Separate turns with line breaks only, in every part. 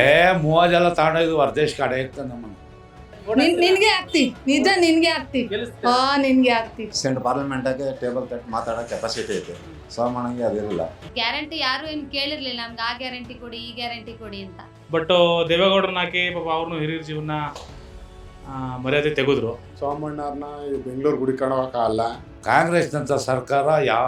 ಏ ಮೂವಜೆಲ್ಲ ತಗೊಂಡೋಗಿದ್ವು ವರ್ದೇಶ್ ಕಡೆ ಇತ್ತು ನಮ್ಮನ್ನು.
ನಿನ್ ನಿನ್ಗೆ ಆಗ್ತಿ ನಿಜ ನಿನ್ಗೆ ಆಗ್ತಿ ಹಾ ನಿನ್ಗೆ ಆಗ್ತಿ
ಸೆಂಟ್ ಪಾರ್ಲಿಮೆಂಟಾಗೆ ಟೇಬಲ್ ತಟ್ಟು ಮಾತಾಡೋ ಕೆಪಾಸಿಟಿ ಐತೆ. ಅದು ಅದಿರಲಿಲ್ಲ
ಗ್ಯಾರಂಟಿ ಯಾರು ಏನು ಕೇಳಿರ್ಲಿಲ್ಲ. ನಮ್ಗೆ ಆ ಗ್ಯಾರಂಟಿ ಕೊಡಿ ಈ ಗ್ಯಾರಂಟಿ ಕೊಡಿ ಅಂತ.
ಬಟ್ ದೇವೇಗೌಡರನ್ನ ಹಾಕಿ ಪಾಪ ಅವ್ರನ್ನೂ ಹಿರಿಯರ ಜೀವನ ಮರ್ಯಾದೆ ತೆಗೆದ್ರು.
ಸೋಮಣ್ಣವ್ರನ್ನ ಬೆಂಗಳೂರು ಗುಡಿ ಕಾಣೋಕ್ಕಾಗಲ್ಲ
ಕಾಂಗ್ರೆಸ್ನಂಥ ಸರ್ಕಾರ ಯಾವ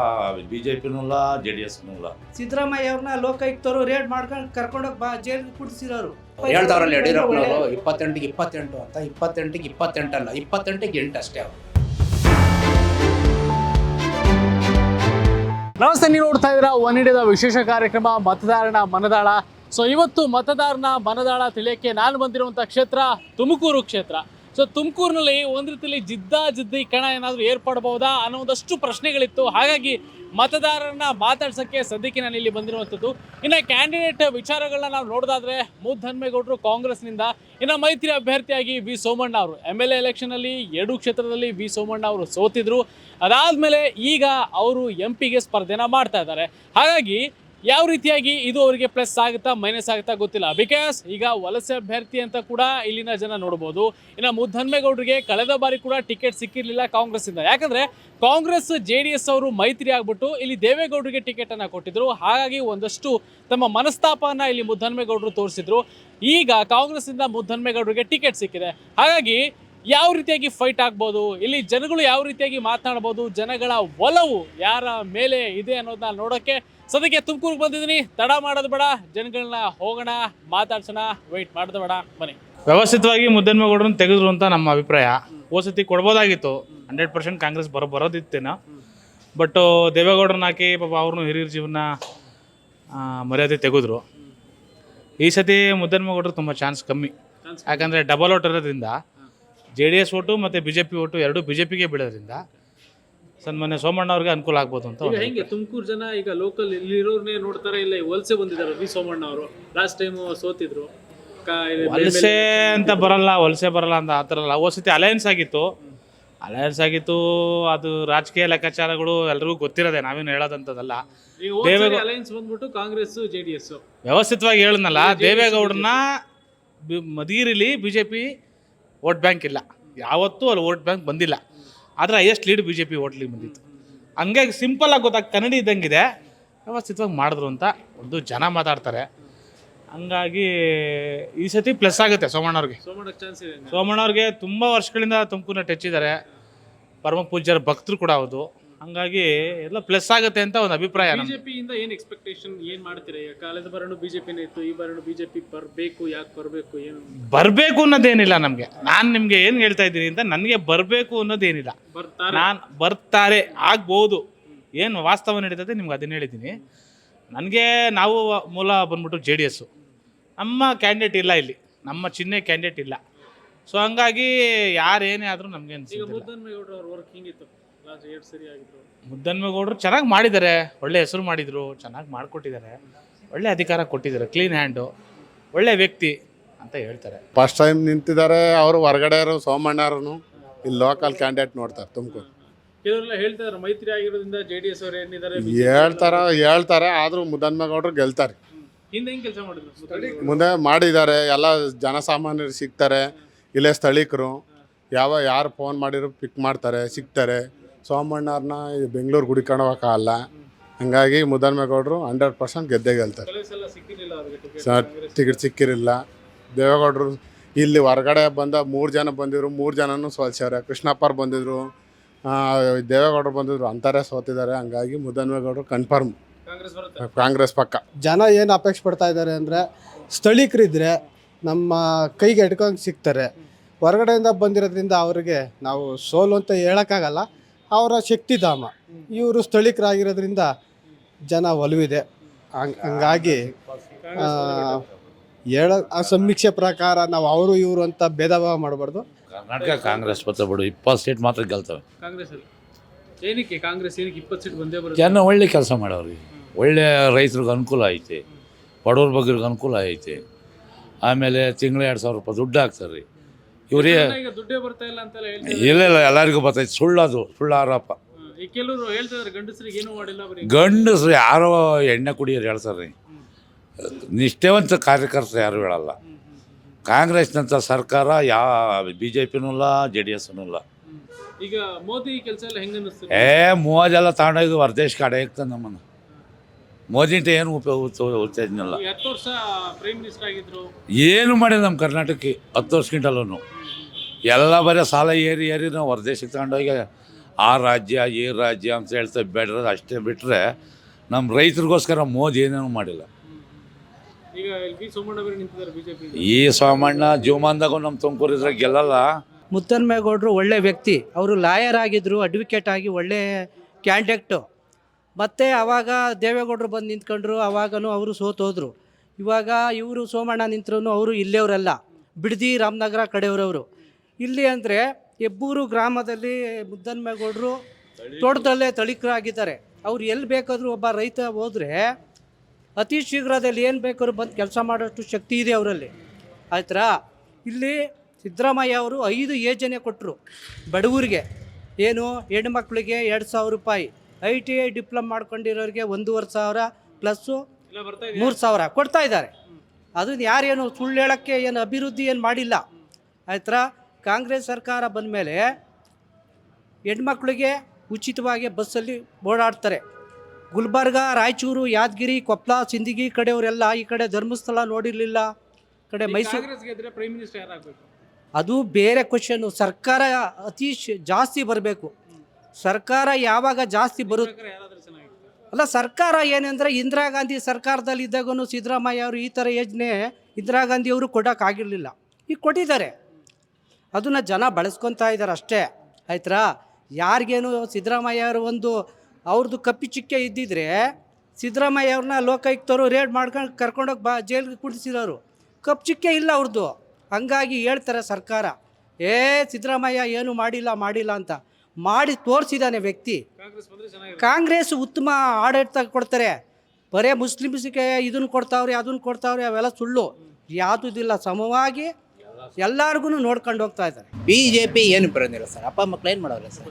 ಬಿ ಜೆ ಪಿನೂ ಇಲ್ಲ ಜೆ ಡಿ ಎಸ್ನೂ ಇಲ್ಲ
ಸಿದ್ದರಾಮಯ್ಯ ಅವ್ರನ್ನ ಲೋಕಾಯುಕ್ತರು ರೇಡ್ ಮಾಡ್ಕೊಂಡು ಕರ್ಕೊಂಡೋಗಿ ಬಾ ಜೈಲಿಗೆ ಕುಡಿಸಿರೋರು.
ಹೇಳ್ತಾವ್ರಲ್ಲ ಯಡಿಯೂರಪ್ಪನವರು ಇಪ್ಪತ್ತೆಂಟಿಗೆ ಇಪ್ಪತ್ತೆಂಟು ಅಂತ ಇಪ್ಪತ್ತೆಂಟಿಗೆ ಇಪ್ಪತ್ತೆಂಟಲ್ಲ ಇಪ್ಪತ್ತೆಂಟಿಗೆ ಎಂಟು ಅಷ್ಟೇ ಅವರು.
ನಮಸ್ತೆ ನೀವು ನೋಡ್ತಾ ಇದ್ದೀರಾ ಒನ್ ಇಂಡಿಯಾದ ವಿಶೇಷ ಕಾರ್ಯಕ್ರಮ ಮತದಾರನ ಮನದಾಳ. ಸೊ ಇವತ್ತು ಮತದಾರನ ಮನದಾಳ ತಿಳಿಯಕ್ಕೆ ನಾನು ಬಂದಿರುವಂಥ ಕ್ಷೇತ್ರ ತುಮಕೂರು ಕ್ಷೇತ್ರ. ಸೊ ತುಮಕೂರಿನಲ್ಲಿ ಒಂದು ರೀತಿಯಲ್ಲಿ ಜಿದ್ದಾ ಜಿದ್ದಿ ಕಣ ಏನಾದರೂ ಏರ್ಪಡಬಹುದಾ ಅನ್ನೋ ಒಂದಷ್ಟು ಪ್ರಶ್ನೆಗಳಿತ್ತು. ಹಾಗಾಗಿ ಮತದಾರರನ್ನ ಮಾತಾಡ್ಸೋಕ್ಕೆ ಸದ್ಯಕ್ಕೆ ನಾನು ಇಲ್ಲಿ ಬಂದಿರುವಂಥದ್ದು. ಇನ್ನು ಕ್ಯಾಂಡಿಡೇಟ್ ವಿಚಾರಗಳನ್ನ ನಾವು ನೋಡೋದಾದ್ರೆ ಮುದ್ದನ್ಮೇಗೌಡರು ಕಾಂಗ್ರೆಸ್ನಿಂದ, ಇನ್ನು ಮೈತ್ರಿ ಅಭ್ಯರ್ಥಿಯಾಗಿ ವಿ ಸೋಮಣ್ಣ ಅವರು. ಎಂ ಎಲ್ ಎ ಎಲೆಕ್ಷನಲ್ಲಿ ಎರಡು ಕ್ಷೇತ್ರದಲ್ಲಿ ವಿ ಸೋಮಣ್ಣ ಅವರು ಸೋತಿದ್ರು. ಅದಾದಮೇಲೆ ಈಗ ಅವರು ಎಂ ಪಿಗೆ ಸ್ಪರ್ಧೆನ ಮಾಡ್ತಾ ಇದ್ದಾರೆ. ಹಾಗಾಗಿ ಯಾವ ರೀತಿಯಾಗಿ ಇದು ಅವರಿಗೆ ಪ್ಲಸ್ ಆಗುತ್ತಾ ಮೈನಸ್ ಆಗುತ್ತಾ ಗೊತ್ತಿಲ್ಲ. ಬಿಕಾಸ್ ಈಗ ವಲಸೆ ಅಭ್ಯರ್ಥಿ ಅಂತ ಕೂಡ ಇಲ್ಲಿನ ಜನ ನೋಡ್ಬೋದು. ಇನ್ನು ಮುದ್ದನ್ಮೇಗೌಡರಿಗೆ ಕಳೆದ ಬಾರಿ ಕೂಡ ಟಿಕೆಟ್ ಸಿಕ್ಕಿರಲಿಲ್ಲ ಕಾಂಗ್ರೆಸ್ಸಿಂದ. ಯಾಕಂದ್ರೆ ಕಾಂಗ್ರೆಸ್, ಜೆ ಡಿ ಎಸ್ ಅವರು ಮೈತ್ರಿ ಆಗ್ಬಿಟ್ಟು ಇಲ್ಲಿ ದೇವೇಗೌಡರಿಗೆ ಟಿಕೆಟನ್ನು ಕೊಟ್ಟಿದ್ರು. ಹಾಗಾಗಿ ಒಂದಷ್ಟು ತಮ್ಮ ಮನಸ್ತಾಪನ ಇಲ್ಲಿ ಮುದ್ದನ್ಮೇಗೌಡರು ತೋರಿಸಿದ್ರು. ಈಗ ಕಾಂಗ್ರೆಸ್ಸಿಂದ ಮುದ್ದನ್ಮೇಗೌಡರಿಗೆ ಟಿಕೆಟ್ ಸಿಕ್ಕಿದೆ. ಹಾಗಾಗಿ ಯಾವ ರೀತಿಯಾಗಿ ಫೈಟ್ ಆಗ್ಬೋದು? ಇಲ್ಲಿ ಜನಗಳು ಯಾವ ರೀತಿಯಾಗಿ ಮಾತನಾಡ್ಬೋದು ಜನಗಳ ಒಲವು ಯಾರ ಮೇಲೆ ಇದೆ ಅನ್ನೋದನ್ನ ನೋಡೋಕ್ಕೆ ಸದ್ಯಕ್ಕೆ ತುಮಕೂರಿಗೆ ಬಂದಿದ್ದೀನಿ. ತಡ ಮಾಡೋದು ಬೇಡ ಜನಗಳನ್ನ ಹೋಗೋಣ, ಮಾತಾಡ್ಸೋಣ ವೆಯ್ಟ್ ಮಾಡೋದು ಬೇಡ, ಬನ್ನಿ.
ವ್ಯವಸ್ಥಿತವಾಗಿ ಮುದ್ದನ್ಮೇಗೌಡರನ್ನ ತೆಗೆದ್ರು ಅಂತ ನಮ್ಮ ಅಭಿಪ್ರಾಯ. ಓಸತಿ ಸತಿ ಕೊಡ್ಬೋದಾಗಿತ್ತು. ಹಂಡ್ರೆಡ್ ಪರ್ಸೆಂಟ್ ಕಾಂಗ್ರೆಸ್ ಬರೋ ಬರೋದಿತ್ತೇನೋ. ಬಟ್ ದೇವೇಗೌಡರನ್ನ ಹಾಕಿ ಪಾಪ ಅವ್ರನ್ನೂ ಹಿರಿಯರ ಜೀವನ ಮರ್ಯಾದೆ ತೆಗೆದ್ರು. ಈ ಸತಿ ಮುದ್ದನ್ಮೇಗೌಡರು ತುಂಬ ಚಾನ್ಸ್ ಕಮ್ಮಿ. ಯಾಕಂದರೆ ಡಬಲ್ ಓಟ್ ಇರೋದ್ರಿಂದ, ಜೆ ಡಿ ಎಸ್ ಓಟು ಮತ್ತು ಬಿ ಜೆ ಪಿ ಓಟು ಎರಡೂ ಬಿ ಜೆ ಪಿಗೆ ಬೀಳೋದ್ರಿಂದ ಸನ್ಮಾನ್ಯ ಸೋಮಣ್ಣ ಅವ್ರಿಗೆ ಅನುಕೂಲ ಆಗ್ಬೋದು ಅಂತ
ಈಗ ಹೆಂಗೆ ತುಮಕೂರು ಜನ ಈಗ ಲೋಕಲ್ ಇಲ್ಲಿರೋರ್ನೇ ನೋಡ್ತಾರೆ ಇಲ್ಲ ಈ ವಲಸೆ ಬಂದಿದ್ದಾರೆ ವಿ ಸೋಮಣ್ಣ ಅವರು? ಲಾಸ್ಟ್ ಟೈಮ್ ಸೋತಿದ್ರು. ಕಾ- ಇಲ್ಲಿ
ವಲಸೆ ಅಂತ ಬರಲ್ಲ ವಲಸೆ ಬರಲ್ಲ ಅಂತ ಆ ಥರ ಅಲ್ಲ ಹೋದ ಸತಿ ಅಲಯನ್ಸ್ ಆಗಿತ್ತು. ಅಲಯನ್ಸ್ ಆಗಿತ್ತು ಅದು ರಾಜಕೀಯ ಲೆಕ್ಕಾಚಾರಗಳು ಎಲ್ರಿಗೂ ಗೊತ್ತಿರೋದೆ ನಾವೇನು ಹೇಳೋದಂಥದ್ದಲ್ಲ.
ಈಗ
ಅಲೈನ್ಸ್
ಅಲಯನ್ಸ್ ಬಂದ್ಬಿಟ್ಟು ಕಾಂಗ್ರೆಸ್ ಜೆ ಡಿ ಎಸ್
ವ್ಯವಸ್ಥಿತವಾಗಿ ಹೇಳದ್ನಲ್ಲ ದೇವೇಗೌಡರನ್ನ B- ಮದೀರಿಲಿ B J P vote bank ಇಲ್ಲ. ಯಾವತ್ತೂ ಅಲ್ಲಿ ವೋಟ್ ಬ್ಯಾಂಕ್ ಬಂದಿಲ್ಲ. ಆದರೆ highest lead B J P ವೋಟ್ಲಿಗೆ ಬಂದಿತ್ತು. ಹಂಗಾಗಿ ಸಿಂಪಲ್ ಆಗಿ ಗೊತ್ತಾಗ ಕನ್ನಡಿ ಇದ್ದಂಗಿದೆ. ವ್ಯವಸ್ಥಿತವಾಗಿ ಮಾಡಿದ್ರು ಅಂತ ಒಂದು ಜನ ಮಾತಾಡ್ತಾರೆ. ಹಂಗಾಗಿ ಈ ಸತಿ ಪ್ಲಸ್ ಆಗುತ್ತೆ ಸೋಮಣ್ಣವ್ರಿಗೆ ಸೋಮಣ್ಣವ್ರಿಗೆ ತುಂಬ ವರ್ಷಗಳಿಂದ ತುಮಕೂರನ್ನ ಟಚ್ ಇದ್ದಾರೆ. ಪರಮ ಪೂಜ್ಯರ ಭಕ್ತರು ಕೂಡ ಹೌದು. ಹಂಗಾಗಿ ಎಲ್ಲ ಪ್ಲಸ್ ಆಗುತ್ತೆ ಅಂತ ಒಂದು ಅಭಿಪ್ರಾಯ ನಮ್ದು.
ಬಿಜೆಪಿ ಇಂದ ಏನ್ ಎಕ್ಸ್ಪೆಕ್ಟೇಷನ್ ಏನ್ ಮಾಡ್ತೀರಾ? ಈಗ ಕಾಲದ ಬರೋಣ ಬಿಜೆಪಿನೇ ಇತ್ತು ಈ ಬರೋಣ ಬಿಜೆಪಿ ಬರ್ಬೇಕು ಯಾಕೆ ಬರ್ಬೇಕು ಏನು?
ಬರಬೇಕು ಅನ್ನೋದೇನಿಲ್ಲ ನಮಗೆ. ನಾನು ನಿಮಗೆ ಏನು ಹೇಳ್ತಾ ಇದ್ದೀನಿ ಅಂತ ನನಗೆ ಬರಬೇಕು ಅನ್ನೋದೇನಿಲ್ಲ.
ಬರ್ತಾರೆ.
ನಾನು ಬರ್ತಾರೆ ಆಗ್ಬೋದು. ಏನು ವಾಸ್ತವ ನಡೀತದೆ ನಿಮ್ಗೆ ಅದನ್ನ ಹೇಳಿದ್ದೀನಿ. ನನಗೆ ನಾವು ಮೂಲ ಬಂದ್ಬಿಟ್ಟು ಜೆ ಡಿ ಎಸ್ಸು ನಮ್ಮ ಕ್ಯಾಂಡಿಡೇಟ್ ಇಲ್ಲ ಇಲ್ಲಿ. ನಮ್ಮ ಚಿಹ್ನೆ ಕ್ಯಾಂಡಿಡೇಟ್ ಇಲ್ಲ. ಸೊ ಹಂಗಾಗಿ ಯಾರೇನೇ ಆದರೂ ನಮಗೆ
ಈಗ ಮುದ್ದನ್ಮೇಗೌಡರು ಅವ್ರ ವರ್ಕ್ ಹಿಂಗಿತ್ತು?
ಮುದ್ದನ್ಮೇಗೌಡರು ಚೆನ್ನಾಗಿ ಮಾಡಿದ್ದಾರೆ. ಒಳ್ಳೆ ಹೆಸರು ಮಾಡಿದರು. ಚೆನ್ನಾಗಿ ಮಾಡಿಕೊಟ್ಟಿದ್ದಾರೆ. ಒಳ್ಳೆ ಅಧಿಕಾರ ಕೊಟ್ಟಿದ್ದಾರೆ. ಕ್ಲೀನ್ ಹ್ಯಾಂಡು ಒಳ್ಳೆ ವ್ಯಕ್ತಿ ಅಂತ ಹೇಳ್ತಾರೆ.
ಫಸ್ಟ್ ಟೈಮ್ ನಿಂತಿದ್ದಾರೆ ಅವರು ಹೊರಗಡೆ ಸೋಮಣ್ಣವ್ರು ಇಲ್ಲಿ ಲೋಕಲ್ ಕ್ಯಾಂಡಿಡೇಟ್ ನೋಡ್ತಾರೆ ತುಮಕೂರು.
ಹೇಳ್ತಾರೆ ಮೈತ್ರಿ ಆಗಿರೋದ್ರಿಂದ ಜೆ ಡಿ ಎಸ್ ಅವ್ರು ಏನಿದ್ದಾರೆ
ಹೇಳ್ತಾರ ಹೇಳ್ತಾರೆ ಆದರೂ ಮುದ್ದನ್ಮೇಗೌಡರು ಗೆಲ್ತಾರೆ.
ಹಿಂದೆ ಹೆಂಗ್ ಕೆಲಸ ಮಾಡಿದ್ರು?
ಮುಂದೆ ಮಾಡಿದ್ದಾರೆ ಎಲ್ಲ ಜನಸಾಮಾನ್ಯರು ಸಿಗ್ತಾರೆ. ಇಲ್ಲೇ ಸ್ಥಳೀಕರು. ಯಾವ ಯಾರು ಫೋನ್ ಮಾಡಿದ್ರು ಪಿಕ್ ಮಾಡ್ತಾರೆ ಸಿಗ್ತಾರೆ. ಸೋಮಣ್ಣವ್ರನ್ನ ಬೆಂಗಳೂರು ಗುಡಿಕಾಣೋಕ್ಕಾಗಲ್ಲ ಹಂಗಾಗಿ ಮುದ್ದನ್ಮೇಗೌಡರು ಹಂಡ್ರೆಡ್ ಪರ್ಸೆಂಟ್ ಗೆದ್ದೇ ಗೆಲ್ತಾರೆ. ಸರ್ ಟಿಕೆಟ್ ಸಿಕ್ಕಿರಲಿಲ್ಲ. ದೇವೇಗೌಡರು ಇಲ್ಲಿ ಹೊರಗಡೆ ಬಂದ ಮೂರು ಜನ ಬಂದಿದ್ರು ಮೂರು ಜನನೂ ಸೋಲ್ಸ್ಯಾರೆ ಕೃಷ್ಣಪ್ಪರು ಬಂದಿದ್ರು ಆ, ದೇವೇಗೌಡರು ಬಂದಿದ್ರು ಅಂತಾರೆ ಸೋತಿದ್ದಾರೆ. ಹಂಗಾಗಿ ಮುದ್ದನ್ಮೇಗೌಡರು ಕನ್ಫರ್ಮ್
ಕಾಂಗ್ರೆಸ್ ಬರುತ್ತೆ.
ಕಾಂಗ್ರೆಸ್ ಪಕ್ಕ.
ಜನ ಏನು ಅಪೇಕ್ಷೆ ಪಡ್ತಾ ಇದ್ದಾರೆ ಅಂದರೆ ಸ್ಥಳೀಕರಿದ್ರೆ ನಮ್ಮ ಕೈಗೆ ಎಟ್ಕೊಂಡು ಸಿಗ್ತಾರೆ. ಹೊರಗಡೆಯಿಂದ ಬಂದಿರೋದ್ರಿಂದ ಅವರಿಗೆ ನಾವು ಸೋಲು ಅಂತ ಹೇಳೋಕ್ಕಾಗಲ್ಲ. ಅವರ ಶಕ್ತಿಧಾಮ. ಇವರು ಸ್ಥಳೀಕರಾಗಿರೋದ್ರಿಂದ ಜನ ಒಲವಿದೆ. ಹಂಗ್ ಹಂಗಾಗಿ ಆ, ಹೇಳ ಆ ಸಮೀಕ್ಷೆ ಪ್ರಕಾರ ನಾವು ಅವರು ಇವರು ಅಂತ ಭೇದ ಭಾವ ಮಾಡಬಾರ್ದು.
ಕರ್ನಾಟಕ ಕಾಂಗ್ರೆಸ್ ಪತ್ರ ಬಿಡು ಇಪ್ಪತ್ತು ಸೀಟ್ ಮಾತ್ರ ಗೆಲ್ತವೆ.
ಕಾಂಗ್ರೆಸ್ ಅಲ್ಲಿ ಏನಕ್ಕೆ ಕಾಂಗ್ರೆಸ್ ಏನಕ್ಕೆ ಇಪ್ಪತ್ತು ಸೀಟ್ ಬಂದೇ ಬರುತ್ತೆ?
ಜನ ಒಳ್ಳೆ ಕೆಲಸ ಮಾಡೋರಿಗೆ. ಒಳ್ಳೆ ರೈತರಿಗೆ ಅನುಕೂಲ ಐತೆ. ಬಡವ್ರ ಬಗ್ಗೆ ಅನುಕೂಲ ಐತೆ. ಆಮೇಲೆ ತಿಂಗಳ ಎರಡು ಸಾವಿರ ರೂಪಾಯಿ ದುಡ್ಡು ಹಾಕ್ತಾರೆ. ರೀ ಇವರೇ
ದುಡ್ಡೇ ಬರ್ತಾ ಇಲ್ಲ ಅಂತೆಲ್ಲ ಹೇಳ್ತಾರೆ
ಇಲ್ಲ ಇಲ್ಲ ಎಲ್ಲರಿಗೂ ಬರ್ತೈತೆ ಸುಳ್ಳದು ಸುಳ್ಳು ಆರೋಪ.
ಈ ಕೆಲವರು ಹೇಳ್ತಿದ್ದಾರೆ ಗಂಡಸರಿಗೆ ಏನೂ ಮಾಡಿಲ್ಲ ಬರೀ.
ಗಂಡಸ್ರು ಯಾರೋ ಎಣ್ಣೆ ಕುಡಿಯೋರು ಹೇಳ್ತಾರೆ ನಿಷ್ಠೆವಂತ ಕಾರ್ಯಕರ್ತರು ಯಾರು ಹೇಳಲ್ಲ. ಕಾಂಗ್ರೆಸ್ನಂಥ ಸರ್ಕಾರ ಯಾ ಬಿ ಜೆ ಪಿನೂ ಇಲ್ಲ ಜೆ ಡಿ ಎಸ್ನೂ ಇಲ್ಲ.
ಈಗ ಮೋದಿ ಕೆಲಸ ಎಲ್ಲ ಹೆಂಗ
ಏ ಮೂವದೆಲ್ಲ ತಗೊಂಡೋಗಿ ಹೊರದೇಶ ಕಡೆ ಇರ್ತದೆ ನಮ್ಮನ್ನು. ಮೋದಿಂಟ ಏನು ಉಪಯೋಗ ಉತ್ತೇಜನಿಲ್ಲ
ಹತ್ತು ವರ್ಷ ಪ್ರೈಮ್ ಮಿನಿಸ್ಟರ್ ಆಗಿದ್ರು.
ಏನು ಮಾಡಿಲ್ಲ ನಮ್ಮ ಕರ್ನಾಟಕಕ್ಕೆ ಹತ್ತು ವರ್ಷಕ್ಕಿಂಟಲ್ಲೂ ಎಲ್ಲ ಬರೀ ಸಾಲ ಏರಿ ಏರಿ ನಾವು ಹೊರದೇಶಕ್ಕೆ ತಗೊಂಡೋಗಿ ಆ ರಾಜ್ಯ ಈ ರಾಜ್ಯ ಅಂತ ಹೇಳ್ತಾ ಬೇಡ ಅಷ್ಟೇ ಬಿಟ್ಟರೆ ನಮ್ಮ ರೈತರಿಗೋಸ್ಕರ ಮೋದಿ ಏನೇನು ಮಾಡಿಲ್ಲ. ಈ ಸೋಮಣ್ಣ ಜೀವಮಾನದಾಗೂ ನಮ್ಮ ತುಮಕೂರು ಇದ್ರೆ ಗೆಲ್ಲಲ್ಲ.
ಮುತ್ತನ್ಮೇಗೌಡರು ಒಳ್ಳೆ ವ್ಯಕ್ತಿ. ಅವರು ಲಾಯರ್ ಆಗಿದ್ರು ಅಡ್ವೊಕೇಟ್ ಆಗಿ ಒಳ್ಳೆ ಕ್ಯಾಂಡಿಡೇಟು ಮತ್ತು ಅವಾಗ ದೇವೇಗೌಡರು ಬಂದು ನಿಂತ್ಕೊಂಡ್ರು ಆವಾಗನೂ ಅವರು ಸೋತೋದ್ರು ಇವಾಗ ಇವರು ಸೋಮಣ್ಣ ನಿಂತರೂ ಅವರು ಇಲ್ಲೇವರಲ್ಲ. ಬಿಡದಿ ರಾಮನಗರ ಕಡೆಯವರವರು. ಇಲ್ಲಿ ಅಂದರೆ ಹೆಬ್ಬೂರು ಗ್ರಾಮದಲ್ಲಿ ಮುದ್ದನ್ಮೇಗೌಡರು ತೋಟದಲ್ಲೇ ತಳಿಕರಾಗಿದ್ದಾರೆ. ಅವ್ರು ಎಲ್ಲಿ ಬೇಕಾದರೂ ಒಬ್ಬ ರೈತ ಹೋದರೆ ಅತಿ ಶೀಘ್ರದಲ್ಲಿ ಏನು ಬೇಕಾದ್ರೂ ಬಂದು ಕೆಲಸ ಮಾಡೋಷ್ಟು ಶಕ್ತಿ ಇದೆ ಅವರಲ್ಲಿ. ಆಯ್ತಾ ಇಲ್ಲಿ ಸಿದ್ದರಾಮಯ್ಯ ಅವರು ಐದು ಯೋಜನೆ ಕೊಟ್ಟರು ಬಡವರಿಗೆ. ಏನು ಹೆಣ್ಮಕ್ಳಿಗೆ ಎರಡು ಸಾವಿರ ರೂಪಾಯಿ. ಐ ಟಿ ಐ ಡಿಪ್ಲೊಮ್ ಮಾಡ್ಕೊಂಡಿರೋರಿಗೆ ಒಂದೂವರೆ ಸಾವಿರ ಪ್ಲಸ್ಸು ಮೂರು ಸಾವಿರ ಕೊಡ್ತಾ ಇದ್ದಾರೆ. ಅದನ್ನು ಯಾರೇನು ಸುಳ್ಳು ಹೇಳೋಕ್ಕೆ ಏನು ಅಭಿವೃದ್ಧಿ ಏನು ಮಾಡಿಲ್ಲ. ಆಯ್ತರ? ಕಾಂಗ್ರೆಸ್ ಸರ್ಕಾರ ಬಂದ ಮೇಲೆ ಹೆಣ್ಮಕ್ಳಿಗೆ ಉಚಿತವಾಗಿ ಬಸ್ಸಲ್ಲಿ ಓಡಾಡ್ತಾರೆ. ಗುಲ್ಬರ್ಗ ರಾಯಚೂರು ಯಾದಗಿರಿ ಕೊಪ್ಪಳ ಸಿಂದಗಿ ಕಡೆಯವರೆಲ್ಲ ಈ ಕಡೆ ಧರ್ಮಸ್ಥಳ ನೋಡಿರಲಿಲ್ಲ. ಕಡೆ ಮೈಸೂರು ಅದು ಬೇರೆ ಕ್ವಶನ್ನು ಸರ್ಕಾರ ಅತಿ ಜಾಸ್ತಿ ಬರಬೇಕು. ಸರ್ಕಾರ ಯಾವಾಗ ಜಾಸ್ತಿ ಬರುತ್ತೆ ಅಲ್ಲ ಸರ್ಕಾರ ಏನಂದರೆ ಇಂದಿರಾ ಗಾಂಧಿ ಸರ್ಕಾರದಲ್ಲಿ ಇದ್ದಾಗೂ ಸಿದ್ದರಾಮಯ್ಯ ಅವರು ಈ ಥರ ಯೋಜನೆ ಇಂದಿರಾ ಗಾಂಧಿ ಅವರು ಕೊಡೋಕ್ಕಾಗಿರಲಿಲ್ಲ. ಈಗ ಕೊಟ್ಟಿದ್ದಾರೆ. ಅದನ್ನು ಜನ ಬಳಸ್ಕೊತಾ ಇದ್ದಾರೆ ಅಷ್ಟೇ. ಆಯ್ತಾ ಯಾರಿಗೇನು ಸಿದ್ದರಾಮಯ್ಯ ಅವರು ಒಂದು ಅವ್ರದ್ದು ಕಪ್ಪಿ ಚಿಕ್ಕೆ ಇದ್ದಿದ್ರೆ ಸಿದ್ದರಾಮಯ್ಯ ಅವ್ರನ್ನ ಲೋಕಾಯುಕ್ತರು ರೇಡ್ ಮಾಡ್ಕೊಂಡು ಕರ್ಕೊಂಡೋಗಿ ಬಾ ಜೈಲಿಗೆ ಕುಡಿಸಿರೋರು. ಕಪ್ಪು ಚಿಕ್ಕೆ ಇಲ್ಲ ಅವ್ರದ್ದು. ಹಂಗಾಗಿ ಹೇಳ್ತಾರೆ ಸರ್ಕಾರ. ಏ ಸಿದ್ದರಾಮಯ್ಯ ಏನು ಮಾಡಿಲ್ಲ ಮಾಡಿಲ್ಲ ಅಂತ. ಮಾಡಿ ತೋರಿಸಿದ್ದಾನೆ ವ್ಯಕ್ತಿ.
ಕಾಂಗ್ರೆಸ್ ಬಂದ್ರೆ ಚೆನ್ನಾಗಿರುತ್ತೆ.
ಕಾಂಗ್ರೆಸ್ ಉತ್ತಮ ಆಡಳಿತ ಕೊಡ್ತಾರೆ. ಬರೇ ಮುಸ್ಲಿಮ್ಸ್ಗೆ ಇದನ್ನು ಕೊಡ್ತಾವ್ರಿ ಅದನ್ನು ಕೊಡ್ತಾವ್ರಿ ಅವೆಲ್ಲ ಸುಳ್ಳು. ಯಾವುದಿಲ್ಲ ಸಮವಾಗಿ ಎಲ್ಲರಿಗೂ ನೋಡ್ಕೊಂಡು ಹೋಗ್ತಾ ಇದ್ದಾರೆ.
ಬಿ ಜೆ ಪಿ ಏನು ಬರೋದಿಲ್ಲ ಸರ್. ಅಪ್ಪ ಮಕ್ಳು ಏನು ಮಾಡೋಲ್ಲ ಸರ್.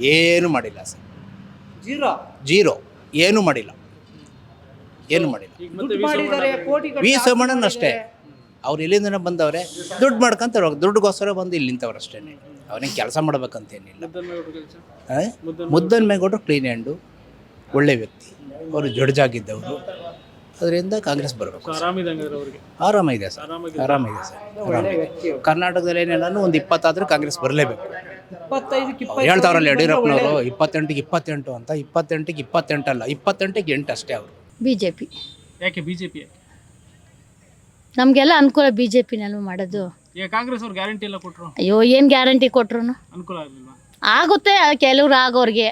ಏನು ಮಾಡಿಲ್ಲ ಸರ್.
ಜೀರೋ.
ಜೀರೋ. ಏನು ಮಾಡಿಲ್ಲ. ಏನು ಮಾಡಿಲ್ಲ.
ವಿ.
ಸೋಮಣ್ಣನ ಅಷ್ಟೇ ಅವ್ರು ಇಲ್ಲಿಂದ ಬಂದವ್ರೆ. ದುಡ್ಡು ಮಾಡ್ಕೊಂತ ದುಡ್ಡುಗೋಸ್ಕರ ಬಂದು ಇಲ್ಲಿ ನಿಂತವ್ರು ಅಷ್ಟೇ ಅವ್ನಿಗೆ ಕೆಲಸ ಮಾಡ್ಬೇಕಂತೇನಿಲ್ಲ? ಮುದ್ದನ್ ಮೇಗೌಡರು ಕ್ಲೀನ್ ಹ್ಯಾಂಡು ಒಳ್ಳೆ ವ್ಯಕ್ತಿ. ಅವರು ಜಡ್ಜಾಗಿದ್ದವರು. ಅದರಿಂದ ಕಾಂಗ್ರೆಸ್ ಬರಬೇಕು. ಆರಾಮಿದೆ ಸರ್. ಆರಾಮಿದೆ ಸರ್. ಕರ್ನಾಟಕದಲ್ಲಿ ಏನೇನು ಒಂದು ಇಪ್ಪತ್ತಾದರೂ ಕಾಂಗ್ರೆಸ್ ಬರಲೇಬೇಕು. ಹೇಳ್ತಾವ್ರಲ್ಲ ಯಡಿಯೂರಪ್ಪನವರು ಇಪ್ಪತ್ತೆಂಟಿಗೆ ಇಪ್ಪತ್ತೆಂಟು ಅಂತ ಇಪ್ಪತ್ತೆಂಟಿಗೆ ಇಪ್ಪತ್ತೆಂಟಲ್ಲ ಇಪ್ಪತ್ತೆಂಟಿಗೆ ಎಂಟು ಅಷ್ಟೇ ಅವರು.
ಬಿ ಜೆ ಪಿ
ಯಾಕೆ ಬಿಜೆಪಿ
ನಮಗೆಲ್ಲ ಅನುಕೂಲ ಬಿ ಜೆ ಪಿನಲ್ಲೂ ಮಾಡೋದು.
ಈಗ ಕಾಂಗ್ರೆಸ್ ಅವ್ರು ಗ್ಯಾರಂಟಿ ಎಲ್ಲ ಕೊಟ್ರು?
ಅಯ್ಯೋ ಏನು ಗ್ಯಾರಂಟಿ ಕೊಟ್ರು
ಅನುಕೂಲ ಆಗಲಿಲ್ವಾ?
ಆಗುತ್ತೆ ಕೆಲವ್ರು ಆಗೋರಿಗೆ.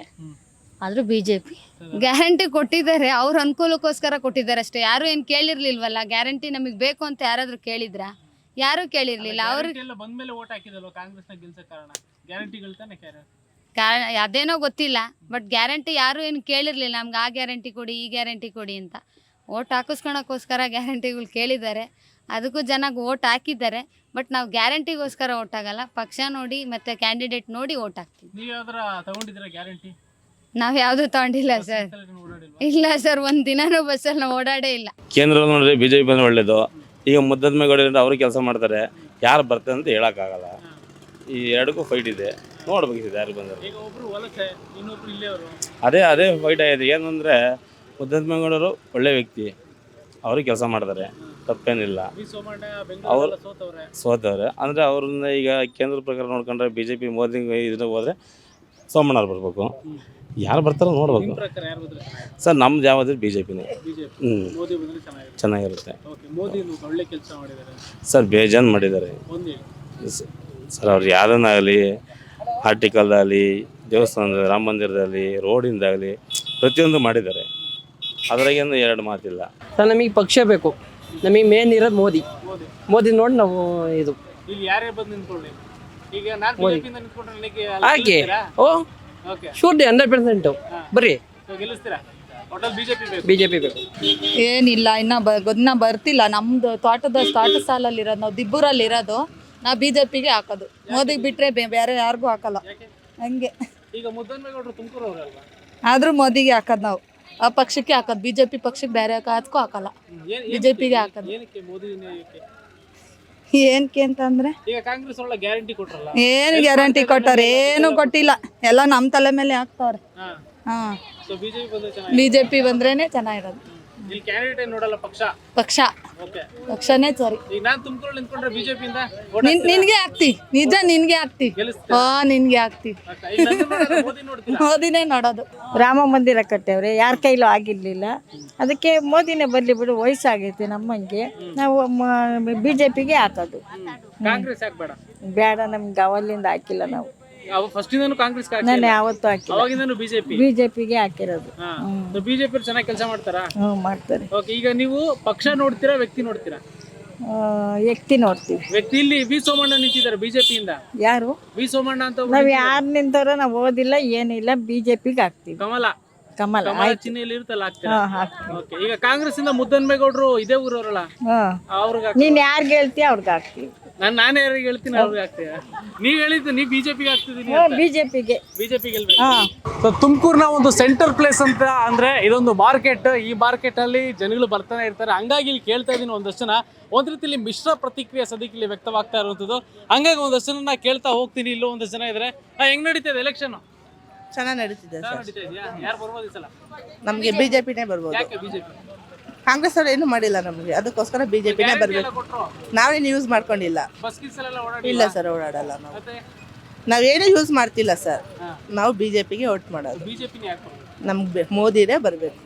ಆದರೂ ಬಿ ಜೆ ಪಿ
ಗ್ಯಾರಂಟಿ ಕೊಟ್ಟಿದ್ದಾರೆ ಅವ್ರ ಅನುಕೂಲಕ್ಕೋಸ್ಕರ ಕೊಟ್ಟಿದ್ದಾರೆ ಅಷ್ಟೇ. ಯಾರು ಏನು ಕೇಳಿರ್ಲಿಲ್ವಲ್ಲ ಗ್ಯಾರಂಟಿ ನಮಗೆ ಬೇಕು ಅಂತ ಯಾರಾದರೂ ಕೇಳಿದ್ರಾ? ಯಾರು ಕೇಳಿರ್ಲಿಲ್ಲ ಅವ್ರು
ಎಲ್ಲ ಬಂದ್ಮೇಲೆ ಓಟ್ ಹಾಕಿದಲ್ವ ಕಾಂಗ್ರೆಸ್ನ ಗೆಲ್ಸ ಕಾರಣ? ಗ್ಯಾರಂಟಿಗಳು ತಾನೆ
ಅದೇನೋ ಗೊತ್ತಿಲ್ಲ ಬಟ್ ಗ್ಯಾರಂಟಿ ಯಾರು ಏನು ಕೇಳಿರ್ಲಿಲ್ಲ ನಮ್ಗೆ ಆ ಗ್ಯಾರಂಟಿ ಕೊಡಿ ಈ ಗ್ಯಾರಂಟಿ ಕೊಡಿ ಅಂತ. ಓಟ್ ಹಾಕಿಸ್ಕೊಳಕ್ಕೋಸ್ಕರ ಗ್ಯಾರಂಟಿಗಳು ಕೇಳಿದ್ದಾರೆ. ಅದಕ್ಕೂ ಜನ ಓಟ್ ಹಾಕಿದ್ದಾರೆ. ಬಟ್ ನಾವು ಗ್ಯಾರಂಟಿಗೋಸ್ಕರ ಓಟ್ ಆಗಲ್ಲ. ಪಕ್ಷ ನೋಡಿ ಮತ್ತೆ ಕ್ಯಾಂಡಿಡೇಟ್ ನೋಡಿ ಓಟ್ ಹಾಕ್ತೀವಿ.
ನೀವು ಯಾವ್ದಾರ ತಗೊಂಡಿದ್ದೀರಾ ಗ್ಯಾರಂಟಿ
ನಾವು ಯಾವುದೂ ತಗೊಂಡಿಲ್ಲ ಸರ್. ಇಲ್ಲ ಸರ್ ಒಂದ್ ದಿನಾನೂ ಬಸ್ಸಲ್ಲಿ ನಾವು ಓಡಾಡೇ ಇಲ್ಲ.
ಕೇಂದ್ರ ನೋಡ್ರಿ ಬಿಜೆಪಿ ಜೆ ಪಿ ಬಂದ್ರೆ ಒಳ್ಳೇದು. ಈಗ ಮುದ್ದದ ಮೇಗೌಡರಿಂದ ಅವರು ಕೆಲಸ ಮಾಡ್ತಾರೆ. ಯಾರು ಬರ್ತದೆ ಅಂತ ಹೇಳೋಕ್ಕಾಗಲ್ಲ. ಈ ಎರಡಕ್ಕೂ ಫೈಟ್ ಇದೆ. ನೋಡ್ಬೇಕಿದೆ ಯಾರು ಬಂದರು.
ಈಗ ಒಬ್ರು ವಲಸೆ ಇನ್ನೊಬ್ರು ಇಲ್ಲೇ ಅವರು.
ಅದೇ ಅದೇ ಫೈಟ್ ಆಗಿದೆ. ಏನಂದ್ರೆ ಮುದ್ದದ ಮೇಗೌಡರು ಒಳ್ಳೆ ವ್ಯಕ್ತಿ. ಅವರು ಕೆಲಸ ಮಾಡ್ತಾರೆ. ತಪ್ಪೇನಿಲ್ಲ. ಅವ್ರು-
ಬೆಂಗಳೂರೆಲ್ಲ ಸೋತವ್ರೆ.
ಸೋತವ್ರೆ. ಅಂದರೆ ಅವ್ರನ್ನ ಈಗ ಕೇಂದ್ರ ಪ್ರಕಾರ ನೋಡ್ಕೊಂಡ್ರೆ ಬಿ ಜೆ ಪಿ ಮೋದಿ ಇದನ್ನ ಹೋದರೆ ಸೋಮಣ್ಣವ್ರು ಬರಬೇಕು. ಯಾರು ಬರ್ತಾರೋ ನೋಡ್ಬೇಕು.
ಪ್ರಕಾರ ಯಾರು ಬಂದ್ರೆ
ಸರ್ ನಮ್ದು ಯಾವ್ದು ಬಿ ಜೆ ಪಿನೇ
ಬಿಜೆಪಿ.
ಹ್ಞೂ
ಮೋದಿ ಬಂದ್ರೆ ಚೆನ್ನಾಗಿರುತ್ತೆ.
ಚೆನ್ನಾಗಿರುತ್ತೆ.
ಓಕೆ ಮೋದಿ ಒಳ್ಳೆ ಕೆಲಸ ಮಾಡಿದ್ದಾರೆ
ಸರ್ ಬೇಜಾನ್ ಮಾಡಿದ್ದಾರೆ. ಸರ್ ಅವ್ರು ಯಾರನ್ನಾಗಲಿ ಆರ್ಟಿಕಲ್ದಾಗಲಿ ದೇವಸ್ಥಾನದ ರಾಮ ಮಂದಿರದಲ್ಲಿ ರೋಡಿಂದಾಗಲಿ ಪ್ರತಿಯೊಂದು ಮಾಡಿದ್ದಾರೆ. ಅದ್ರಾಗೇನು ಎರಡು ಮಾತಿಲ್ಲ.
ಸರ್ ನಮಗೆ ಪಕ್ಷ ಬೇಕು. ನಮಗೆ ಮೇನ್ ಇರೋದು ಮೋದಿ.
ಮೋದಿ
ನೋಡಿ ನಾವು ಇದು.
ಇಲ್ಲಿ ಯಾರೇ ಬಂದು ನಿಂತ್ಕೊಳ್ಳಿ? ಈಗ ನಾನು
ಮೋದಿ.
ಬಿಜೆಪಿಯಿಂದ ನಿಂತ್ಕೊಂಡ್ರೆ ನನಗೆ
ಹಾಗೆ ಓ.
ಓಕೆ.
ಹಂಡ್ರೆಡ್ ಪರ್ಸೆಂಟು ಬರ್ರಿ.
ಗೆಲ್ಲಿಸ್ತೀರಾ? ಒಟ್ಟಲ್ಲಿ ಬಿಜೆಪಿ ಬೇಕು.
ಬಿ ಜೆ ಪಿ ಬೇಕು.
ಏನಿಲ್ಲ ಇನ್ನ ಬ ಇನ್ನ ಬರ್ತಿಲ್ಲ. ನಮ್ದು ತೋಟದ ತೋಟ ಸಾಲಲ್ಲಿ ಇರೋದು ನಾವು ದಿಬ್ಬೂರಲ್ಲಿ ಇರೋದು ನಾವು ಬಿ ಜೆ ಪಿಗೆ ಹಾಕೋದು ಮೋದಿಗೆ ಬಿಟ್ರೆ ಬೇ- ಬೇರೆ ಯಾರಿಗೂ ಹಾಕಲ್ಲ. ಹಂಗೆ.
ಈಗ ಮುದ್ದನ್ಮೇಗೌಡರು ತುಮಕೂರು ಅವರಲ್ವಾ?
ಆದ್ರೂ ಮೋದಿಗೆ ಹಾಕೋದು ನಾವು.
ಆ ಪಕ್ಷಕ್ಕೆ ಹಾಕೋದು ಬಿ ಜೆ ಪಿ ಪಕ್ಷಕ್ಕೆ ಬೇರೆ ಅದಕ್ಕೂ ಹಾಕಲ್ಲ. ಬಿಜೆಪಿಗೆ ಹಾಕೋದು.
ಏನಕ್ಕೆ ಮೋದಿ ಏನಕ್ಕೆ
ಅಂತಂದ್ರೆ
ಈಗ ಕಾಂಗ್ರೆಸ್ ಒಳ್ಳೆ ಗ್ಯಾರಂಟಿ ಕೊಟ್ರಲ್ಲ.
ಏನು ಗ್ಯಾರಂಟಿ ಕೊಟ್ಟಾರ ಏನು ಕೊಟ್ಟಿಲ್ಲ. ಎಲ್ಲ ನಮ್ಮ ತಲೆ ಮೇಲೆ ಹಾಕ್ತಾವ್ರೆ.
ಹಾ. ಸೊ ಬಿಜೆಪಿ ಬಂದ್ರೆ ಚೆನ್ನಾಗಿ
ಬಿ ಜೆ ಪಿ ಬಂದ್ರೇನೆ ಚೆನ್ನಾಗಿರೋದು.
ಇಲ್ಲಿ ಕ್ಯಾಂಡಿಡೇಟ್ ನೋಡಲ್ಲ ಪಕ್ಷ?
ಪಕ್ಷ.
ಓಕೆ
ಪಕ್ಷನೇ ಸರಿ.
ಈಗ ನಾನ್ ತುಮಕೂರಲ್ಲಿ ನಿಂತ್ಕೊಂಡ್ರೆ ಬಿಜೆಪಿ ಇಂದ
ನಿನ್ ನಿನ್ಗೆ ಹಾಕ್ತಿ. ನಿಜ ನಿನ್ಗೆ
ಆಗ್ತಿ?
ಹಾ ನಿನ್ಗೆ ಹಾಕ್ತಿ.
ಮೋದಿ ನೋಡ್ತೀರಾ?
ಮೋದಿನೇ ನೋಡೋದು.
ರಾಮ ಮಂದಿರ ಕಟ್ಟೆವ್ರೆ ಯಾರ ಕೈಲೂ ಆಗಿರ್ಲಿಲ್ಲ. ಅದಕ್ಕೆ ಮೋದಿನೇ ಬರ್ಲಿ ಬಿಡು ವಯಸ್ಸಾಗೈತಿ ನಮ್ಮಂಗೆ. ನಾವು ಬಿ ಜೆ ಪಿಗೆ ಹಾಕೋದು.
ಕಾಂಗ್ರೆಸ್ ಯಾಕೆ ಬೇಡ?
ಬೇಡ ನಮ್ಗೆ ಅವಲ್ಲಿಂದ ಹಾಕಿಲ್ಲ ನಾವು.
ಅವ ಫಸ್ಟ್ ಇಂದನು ಕಾಂಗ್ರೆಸ್
ನಾನು ಯಾವತ್ತೂ ಹಾಕಿಲ್ಲ.
ಅವಾಗಿಂದನು ಬಿಜೆಪಿ.
ಬಿಜೆಪಿಗೆ ಹಾಕಿರೋದು.
ಹಾ. ಬಿಜೆಪಿ ಚೆನ್ನಾಗಿ ಕೆಲಸ ಮಾಡ್ತಾರಾ?
ಹ್ಞೂ ಮಾಡ್ತಾರೆ.
ಓಕೆ ಈಗ ನೀವು ಪಕ್ಷ ನೋಡ್ತೀರಾ ವ್ಯಕ್ತಿ ನೋಡ್ತೀರಾ?
ಆ, ವ್ಯಕ್ತಿ ನೋಡ್ತೀವಿ.
ವ್ಯಕ್ತಿ ಇಲ್ಲಿ ಬಿ ಸೋಮಣ್ಣ ನಿಂತಿದ್ದಾರೆ ಬಿಜೆಪಿಯಿಂದ.
ಯಾರು?
ಬಿ ಸೋಮಣ್ಣ ಅಂತ ಒಬ್ರು
ನಾವು ಯಾರು ನಿಂತವ್ರ ನಾವು ಓದಿಲ್ಲ ಏನಿಲ್ಲ ಬಿ ಜೆ ಪಿಗೆ ಹಾಕ್ತೀವಿ
ಕಮಲ
ಕಮಲ
ಚಿಹ್ನೆಯಲ್ಲಿ ಇರುತ್ತಲ್ಲ ಹಾಕ್ತೀರಾ?
ಹಾಂ ಹಾಕ್ತೀವಿ.
ಓಕೆ ಈಗ ಕಾಂಗ್ರೆಸ್ ಇಂದ ಮುದ್ದನ್ಮೇಗೌಡರು ಇದೇ ಊರವರಲ್ಲ
ಹಾಂ.
ಅವ್ರಿಗೆ
ನೀನು ಯಾರಿಗೆ ಹೇಳ್ತೀಯ ಅವ್ರಿಗೆ ಹಾಕ್ತೀವಿ.
ನಾನು ನಾನೇ ಯಾರಿಗೆ ಹೇಳ್ತೀನಿ ಅವ್ರಿಗೆ ಆಗ್ತೀಯ ನೀವ್ ಹೇಳಿದ್ದು ನೀವು ಬಿಜೆಪಿಗೆ ಆಗ್ತಿದ್ದೀನಿ ಬಿಜೆಪಿಗೆ.
ಬಿಜೆಪಿಗೆ
ಸೊ ತುಮಕೂರಿನ ಒಂದು ಸೆಂಟರ್ ಪ್ಲೇಸ್ ಅಂತ ಅಂದ್ರೆ ಇದೊಂದು ಮಾರ್ಕೆಟ್ ಈ ಮಾರ್ಕೆಟ್ ಅಲ್ಲಿ ಜನಗಳು ಬರ್ತಾನೆ ಇರ್ತಾರೆ. ಹಂಗಾಗಿ ಇಲ್ಲಿ ಕೇಳ್ತಾ ಇದೀನಿ ಒಂದಷ್ಟು ಜನ. ಒಂದ್ ರೀತಿಲಿ ಮಿಶ್ರ ಪ್ರತಿಕ್ರಿಯೆ ಸದ್ಯಕ್ಕೆ ಇಲ್ಲಿ ವ್ಯಕ್ತವಾಗ್ತಾ ಇರುವಂತದ್ದು ಹಂಗಾಗಿ ಒಂದಷ್ಟು ಜನ ನಾ ಕೇಳ್ತಾ ಹೋಗ್ತೀನಿ. ಇಲ್ಲೂ ಒಂದಷ್ಟು ಜನ ಇದ್ರೆ ಹೆಂಗ್ ನಡೀತಾ ಇದೆ ಎಲೆಕ್ಷನ್
ಚೆನ್ನಾಗಿ ನಡೀತಿದೆ
ಯಾರು ಬರ್ಬೋದು ಈ ಸಲ?
ನಮಗೆ ಬಿಜೆಪಿನೇ ಬರ್ಬೋದು.
ಯಾಕೆ ಬಿಜೆಪಿ?
ಕಾಂಗ್ರೆಸ್ ಅವ್ರು ಏನು ಮಾಡಿಲ್ಲ ನಮಗೆ. ಅದಕ್ಕೋಸ್ಕರ ಬಿ ಜೆ ಪಿನೇ ಬರಬೇಕು. ನಾವೇನು ಯೂಸ್ ಮಾಡ್ಕೊಂಡಿಲ್ಲ. ಇಲ್ಲ ಸರ್ ಓಡಾಡಲ್ಲ ನಾವು. ನಾವೇನು ಯೂಸ್ ಮಾಡ್ತಿಲ್ಲ ಸರ್ ನಾವು ಬಿಜೆಪಿಗೆ ಓಟ್ ಮಾಡೋದು.
ಬಿಜೆಪಿನೇ?
ನಮ್ಗೆ ಮೋದಿನೇ ಬರಬೇಕು.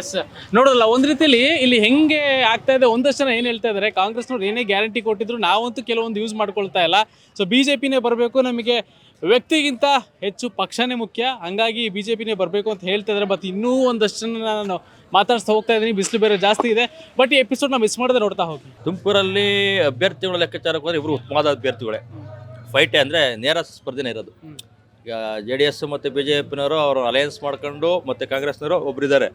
ಎಸ್ ನೋಡಲ್ಲ ಒಂದ್ ರೀತಿಯಲ್ಲಿ ಇಲ್ಲಿ ಹೆಂಗೆ ಆಗ್ತಾ ಇದೆ ಒಂದಷ್ಟು ಜನ ಏನ್ ಹೇಳ್ತಾ ಇದಾರೆ ಕಾಂಗ್ರೆಸ್ನವ್ರು ಏನೇ ಗ್ಯಾರಂಟಿ ಕೊಟ್ಟಿದ್ರು ನಾವಂತೂ ಕೆಲವೊಂದು ಯೂಸ್ ಮಾಡ್ಕೊಳ್ತಾ ಇಲ್ಲ. ಸೊ ಬಿಜೆಪಿನೇ ಬರಬೇಕು ನಮಗೆ. ವ್ಯಕ್ತಿಗಿಂತ ಹೆಚ್ಚು ಪಕ್ಷನೇ ಮುಖ್ಯ. ಹಂಗಾಗಿ ಬಿ ಜೆ ಪಿನೇ ಬರಬೇಕು ಅಂತ ಹೇಳ್ತಾ ಇದ್ದಾರೆ. ಮತ್ತು ಇನ್ನೂ ಒಂದಷ್ಟು ಜನ ನಾನು ಮಾತಾಡ್ತಾ ಹೋಗ್ತಾ ಇದ್ದೀನಿ. ಬಿಸಿಲು ಬೇರೆ ಜಾಸ್ತಿ ಇದೆ. ಬಟ್ ಈ ಎಪಿಸೋಡ್ನ ಮಿಸ್ ಮಾಡದೆ ನೋಡ್ತಾ ಹೋಗಿ.
ತುಮಕೂರಲ್ಲಿ ಅಭ್ಯರ್ಥಿಗಳ ಲೆಕ್ಕಾಚಾರಕ್ಕೆ ಹೋದರೆ ಇವರು ಉತ್ತಮವಾದ ಅಭ್ಯರ್ಥಿಗಳೇ. ಫೈಟೇ ಅಂದರೆ ನೇರ ಸ್ಪರ್ಧೆನೇ ಇರೋದು. ಈಗ ಜೆ ಡಿ ಎಸ್ ಮತ್ತು ಬಿ ಜೆ ಪಿನವರು ಅವರು ಅಲಯನ್ಸ್ ಮಾಡ್ಕೊಂಡು ಮತ್ತು ಕಾಂಗ್ರೆಸ್ನವರು ಒಬ್ಬರಿದ್ದಾರೆ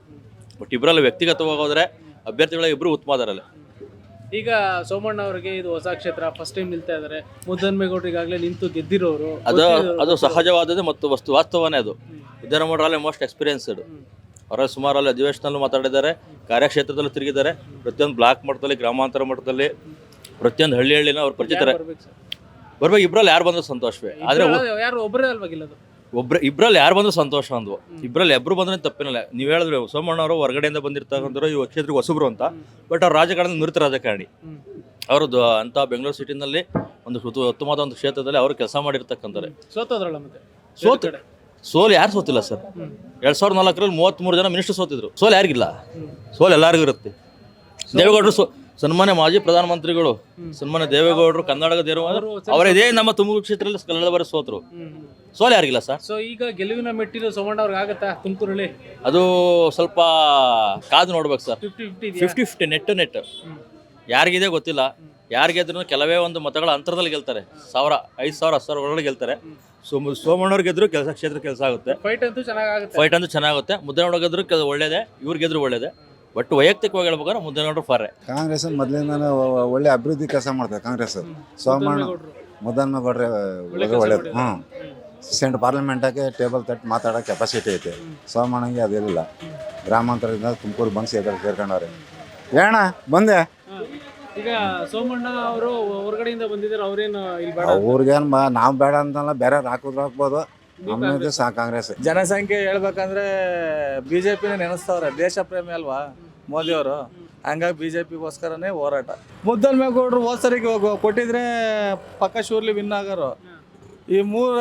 ಬಟ್ ಇಬ್ಬರಲ್ಲಿ ವ್ಯಕ್ತಿಗತವಾಗಿ ಹೋದರೆ ಅಭ್ಯರ್ಥಿಗಳ ಇಬ್ಬರು ಉತ್ತಮವಾದರಲ್ಲ.
ಈಗ ಸೋಮಣ್ಣ ಅವರಿಗೆ ಇದು ಹೊಸ ಕ್ಷೇತ್ರ ಫಸ್ಟ್ ಟೈಮ್ ನಿಲ್ತಾ ಇದ್ದಾರೆ ಮುದ್ದನ್ಮೇಗೌಡರು ಈಗಾಗಲೇ ನಿಂತು ಗೆದ್ದಿರೋರು.
ಅದು ಅದು ಸಹಜವಾದದ್ದು ಮತ್ತು ವಸ್ತು ವಾಸ್ತವನೇ ಅದು. ವಿದ್ಯಾನಗೌಡರಲ್ಲೇ ಮೋಸ್ಟ್ ಎಕ್ಸ್ಪೀರಿಯನ್ಸ್ಡ್ ಅವರ ಸುಮಾರು ಅಲ್ಲಿ ಅಧಿವೇಶನಲ್ಲೂ ಮಾತಾಡಿದ್ದಾರೆ ಕಾರ್ಯಕ್ಷೇತ್ರದಲ್ಲೂ ತಿರುಗಿದ್ದಾರೆ. ಪ್ರತಿಯೊಂದು ಬ್ಲಾಕ್ ಮಟ್ಟದಲ್ಲಿ ಗ್ರಾಮಾಂತರ ಮಟ್ಟದಲ್ಲಿ ಪ್ರತಿಯೊಂದು ಹಳ್ಳಿ ಹಳ್ಳಿನ ಅವ್ರು ಪರಿಚಿತಾರೆ.
ಬರ್ಬೇಕು
ಇಬ್ಬರಲ್ಲಿ ಯಾರು ಬಂದ್ರೆ ಸಂತೋಷವೇ. ಆದರೆ
ಯಾರು ಒಬ್ಬರೇ ಅಲ್ವಾಗಿಲ್ಲ
ಒಬ್ರ ಇಬ್ರಲ್ಲಿ ಯಾರು ಬಂದ್ರೆ ಸಂತೋಷ ಅಂದ್ವು. ಇಬ್ಬರಲ್ಲಿ ಎಬ್ರು ಬಂದ್ರೆ ತಪ್ಪಿನಲ್ಲ. ನೀವು ಹೇಳಿದ್ರೆ ಸೋಮಣ್ಣ ಅವರು ಹೊರಗಡೆಯಿಂದ ಬಂದಿರ್ತಕ್ಕಂಥವ್ರು ಈ ಕ್ಷೇತ್ರಕ್ಕೆ ಹೊಸಬ್ರು ಅಂತ. ಬಟ್ ಅವ್ರು ರಾಜಕಾರಣದ ನುರಿತ ರಾಜಕಾರಣಿ. ಅವರು ಅಂತ ಬೆಂಗಳೂರು ಸಿಟಿನಲ್ಲಿ ಒಂದು ಉತ್ತು- ಉತ್ತಮವಾದ ಒಂದು ಕ್ಷೇತ್ರದಲ್ಲಿ ಅವರು ಕೆಲಸ ಮಾಡಿರ್ತಕ್ಕಂಥ
ಸೋತೋದ್ರಲ್ಲ ಮತ್ತೆ?
ಸೋತ್ ಸೋಲ್ ಯಾರು ಸೋತಿಲ್ಲ ಸರ್? ಎರಡ್ ಸಾವಿರದ ನಾಲ್ಕರಲ್ಲಿ ಮೂವತ್ತ್ಮೂರು ಜನ ಮಿನಿಸ್ಟರ್ ಸೋತಿದ್ರು. ಸೋಲ್ ಯಾರಿಗಿಲ್ಲ? ಸೋಲ್ ಎಲ್ಲರಿಗೂ ಇರುತ್ತೆ. ದೇವೇಗೌಡರು ಸೋ ಸನ್ಮಾನ್ಯ ಮಾಜಿ ಪ್ರಧಾನಮಂತ್ರಿಗಳು ಸನ್ಮಾನ್ಯ ದೇವೇಗೌಡರು ಕನ್ನಡದ ದೇವರು ಅವರ ಇದೇ ನಮ್ಮ ತುಮಕೂರು ಕ್ಷೇತ್ರದಲ್ಲಿ ಕನ್ನಡ ಬಾರಿ ಸೋತರು. ಸೋಲ್ ಯಾರಿಗಿಲ್ಲ ಸರ್?
ಸೊ ಈಗ ಗೆಲುವಿನ ಮೆಟ್ಟಿಲು ಸೋಮಣ್ಣ ಅವ್ರಿಗೆ ಆಗತ್ತಾ? ತುಮಕೂರಲ್ಲಿ?
ಅದು ಸ್ವಲ್ಪ ಕಾದು ನೋಡ್ಬೇಕು sir.
Fifty fifty
net net ಯಾರಿಗಿದೆ ಗೊತ್ತಿಲ್ಲ. ಯಾರಿಗೆದ್ರು ಕೆಲವೇ ಒಂದು ಮತಗಳ ಅಂತರದಲ್ಲಿ ಗೆಲ್ತಾರೆ. ಸಾವಿರ ಐದು ಸಾವಿರ ಹತ್ತು ಸಾವಿರ ಒಳಗಡೆ ಗೆಲ್ತಾರೆ. ಸೋಮ ಸೋಮಣ್ಣವ್ರು ಗೆದ್ರು ಕೆಲಸ ಕ್ಷೇತ್ರ ಕೆಲಸ ಆಗುತ್ತೆ.
ಫೈಟ್ ಅಂತೂ ಚೆನ್ನಾಗುತ್ತೆ
ಫೈಟ್ ಅಂತೂ ಚೆನ್ನಾಗುತ್ತೆ. ಮುದ್ದೆ ಗೆದ್ರು ಕೆಲ ಒಳ್ಳೇದೇ ಇವ್ರಿಗೆದ್ರು ಒಳ್ಳೇದೇ. ಬಟ್ ವೈಯಕ್ತಿಕವಾಗಿ ಹೇಳ್ಬೇಕಾದ್ರೆ ಮುದ್ದನಗೌಡರು ಫಾರೆ
ಕಾಂಗ್ರೆಸ್ ಮೊದಲಿಂದ ಒಳ್ಳೆ ಅಭಿವೃದ್ಧಿ ಕೆಲಸ ಮಾಡ್ತಾರೆ ಕಾಂಗ್ರೆಸ್ ಸೋಮಣ್ಣ ಒಳ್ಳೆ ಒಳ್ಳೇದು. ಹ್ಞೂ ಸೆಂಟ್ ಪಾರ್ಲಿಮೆಂಟಾಗೆ ಟೇಬಲ್ ತಟ್ಟು ಮಾತಾಡೋ ಕೆಪಾಸಿಟಿ ಐತೆ. ಸೋಮಣ್ಣಂಗೆ ಅದಿಲ್ಲ ಗ್ರಾಮಾಂತರದಿಂದ ತುಮಕೂರು ಬಂದು ಸೇರ್ಕೊಂಡು ಸೇರ್ಕೊಂಡವ್ರೆ. ಏಣ ಬಂದೆ.
ಈಗ ಸೋಮಣ್ಣ ಅವರು ಹೊರಗಡೆಯಿಂದ ಬಂದಿದ್ದಾರೆ ಅವ್ರೇನು
ಅವ್ರಿಗೇನು ನಾವು ಬೇಡ ಅಂತಲ್ಲ ಬೇರೆ ಹಾಕಿದ್ರು ಹಾಕ್ಬೋದು. ನಮ್ಮದು ಸಾ ಕಾಂಗ್ರೆಸ್.
ಜನಸಂಖ್ಯೆ ಹೇಳ್ಬೇಕಂದ್ರೆ ಬಿ ಜೆ ಪಿನೇ ನೆನೆಸ್ತವ್ರೆ. ದೇಶ ಪ್ರೇಮಿ ಅಲ್ವಾ ಮೋದಿಯವರು? ಹಂಗಾಗಿ ಬಿ ಜೆ ಪಿಗೋಸ್ಕರನೇ ಹೋರಾಟ. ಮುದ್ದನ್ಮೇಗೌಡರು ಹೋದ್ ಸರಿಗೆ ಹೋಗು- ಕೊಟ್ಟಿದ್ರೆ ಪಕ್ಕ ಶೂರ್ಲಿ ವಿನ್ ಆಗೋರು. ಈ ಮೂರು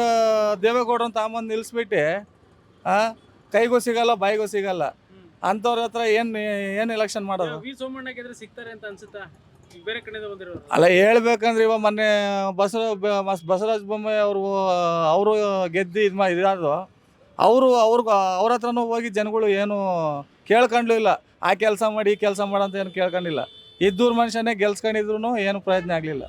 ದೇವೇಗೌಡರನ್ನ ತಗೊಂಬಂದು ನಿಲ್ಲಿಸ್ಬಿಟ್ಟು ಆ, ಕೈಗೂ ಸಿಗಲ್ಲ ಬಾಯಿಗೂ ಸಿಗಲ್ಲ. ಅಂಥವ್ರ ಹತ್ರ ಏನು ಏನು ಎಲೆಕ್ಷನ್ ಮಾಡೋದು?
ಸಿಗ್ತಾರೆ ಅಂತ ಅನ್ಸುತ್ತಾ? ಬೇರೆ ಕಡೆಯಿಂದ ಬಂದಿರೋರು?
ಅಲ್ಲ ಹೇಳ್ಬೇಕಂದ್ರೆ ಇವಾಗ ಮೊನ್ನೆ ಬಸವ ಬಸವರಾಜ ಬೊಮ್ಮಾಯಿ ಅವರು ಅವರು ಗೆದ್ದು ಇದು ಮಾ ಇದಾದ್ರು. ಅವರು ಅವ್ರಿಗೆ ಅವ್ರ ಹತ್ರನೂ ಹೋಗಿ ಜನಗಳು ಏನು ಕೇಳ್ಕೊಂಡ್ಲೂ ಇಲ್ಲ. ಆ ಕೆಲಸ ಮಾಡಿ ಈ ಕೆಲಸ ಮಾಡಂತ ಏನು ಕೇಳ್ಕೊಂಡಿಲ್ಲ. ಇದ್ದೂರು ಮನುಷ್ಯನೇ ಗೆಲ್ಸ್ಕೊಂಡಿದ್ರು ಏನು ಪ್ರಯತ್ನ ಆಗಲಿಲ್ಲ.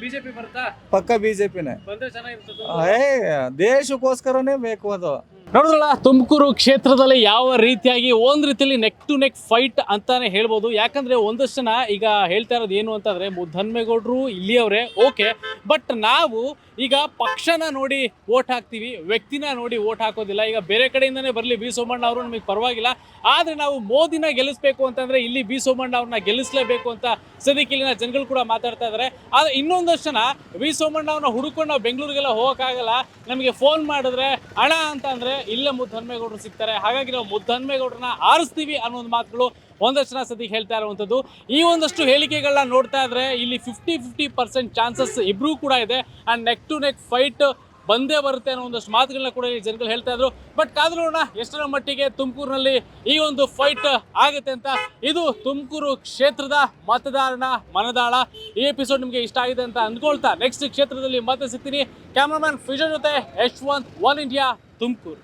ಬಿಜೆಪಿ ಬರುತ್ತಾ?
ಪಕ್ಕ ಬಿ ಜೆ ಪಿನೇ
ಬಂದ್ರೆ ಚೆನ್ನಾಗಿರ್ತದೆ.
ಏ ದೇಶಕ್ಕೋಸ್ಕರನೇ ಬೇಕು ಅದು.
ನೋಡಿದ್ರಲ್ಲ, ತುಮಕೂರು ಕ್ಷೇತ್ರದಲ್ಲಿ ಯಾವ ರೀತಿಯಾಗಿ ಒಂದು ರೀತಿಯಲ್ಲಿ ನೆಕ್ ಟು ನೆಕ್ ಫೈಟ್ ಅಂತಾನೆ ಹೇಳ್ಬೋದು. ಯಾಕಂದ್ರೆ ಒಂದಷ್ಟು ಜನ ಈಗ ಹೇಳ್ತಾ ಇರೋದು ಏನು ಅಂತಂದ್ರೆ ಮುದ್ದನ್ಮೇಗೌಡರು ಇಲ್ಲಿಯವರೇ, ಓಕೆ. ಬಟ್ ನಾವು ಈಗ ಪಕ್ಷನ ನೋಡಿ ಓಟ್ ಹಾಕ್ತೀವಿ, ವ್ಯಕ್ತಿನ ನೋಡಿ ಓಟ್ ಹಾಕೋದಿಲ್ಲ. ಈಗ ಬೇರೆ ಕಡೆಯಿಂದನೇ ಬರಲಿ ಬಿ ಸೋಮಣ್ಣ ಅವರು ನಮಗೆ ಪರವಾಗಿಲ್ಲ. ಆದರೆ ನಾವು ಮೋದಿನ ಗೆಲ್ಲಿಸ್ಬೇಕು ಅಂತಂದ್ರೆ ಇಲ್ಲಿ ಬಿ ಸೋಮಣ್ಣ ಅವ್ರನ್ನ ಗೆಲ್ಲಿಸಲೇಬೇಕು ಅಂತ ಸದ್ಯಕ್ಕೆ ಜನಗಳು ಕೂಡ ಮಾತಾಡ್ತಾ ಇದ್ದಾರೆ ಆದರೆ ಇನ್ನೊಂದಷ್ಟು ಜನ ವಿ ಸೋಮಣ್ಣ ಅವ್ರನ್ನ ಹುಡುಕೊಂಡು ನಾವು ಬೆಂಗಳೂರಿಗೆಲ್ಲ ಹೋಗೋಕ್ಕಾಗಲ್ಲ. ನಮಗೆ ಫೋನ್ ಮಾಡಿದ್ರೆ ಹಣ ಅಂತ ಅಂದರೆ ಇಲ್ಲೇ ಮುದ್ದನ್ಮೇಗೌಡರು ಸಿಗ್ತಾರೆ. ಹಾಗಾಗಿ ನಾವು ಮುದ್ದನ್ಮೇಗೌಡರನ್ನ ಆರಿಸ್ತೀವಿ ಅನ್ನೋ ಒಂದು ಮಾತುಗಳು ಒಂದಷ್ಟು ಜನ ಸದ್ಯಕ್ಕೆ ಹೇಳ್ತಾ ಇರುವಂಥದ್ದು. ಈ ಒಂದಷ್ಟು ಹೇಳಿಕೆಗಳನ್ನ ನೋಡ್ತಾ ಇದ್ರೆ ಇಲ್ಲಿ ಫಿಫ್ಟಿ ಫಿಫ್ಟಿ ಪರ್ಸೆಂಟ್ ಚಾನ್ಸಸ್ ಇಬ್ಬರೂ ಕೂಡ ಇದೆ. And neck to neck fight ಬಂದೇ ಬರುತ್ತೆ ಅನ್ನೋ ಒಂದಷ್ಟು ಮಾತುಗಳನ್ನ ಕೂಡ ಈ ಜನಗಳು ಹೇಳ್ತಾ ಇದ್ರು. ಬಟ್ ಆದ್ರೂ ಎಷ್ಟರ ಮಟ್ಟಿಗೆ ತುಮಕೂರಿನಲ್ಲಿ ಈ ಒಂದು ಫೈಟ್ ಆಗುತ್ತೆ ಅಂತ ಇದು ತುಮಕೂರು ಕ್ಷೇತ್ರದ ಮತದಾರನ ಮನದಾಳ ಈ ಎಪಿಸೋಡ್ ನಿಮಗೆ ಇಷ್ಟ ಆಗಿದೆ ಅಂತ ಅಂದ್ಕೊಳ್ತಾ ನೆಕ್ಸ್ಟ್ ಕ್ಷೇತ್ರದಲ್ಲಿ ಮತ್ತೆ ಸಿಗ್ತೀನಿ. ಕ್ಯಾಮ್ರಾಮನ್ ಫಿಜನ್ ಜೊತೆ ಯಶ್ವಂತ್ ಒನ್ ಇಂಡಿಯಾ ತುಮಕೂರು.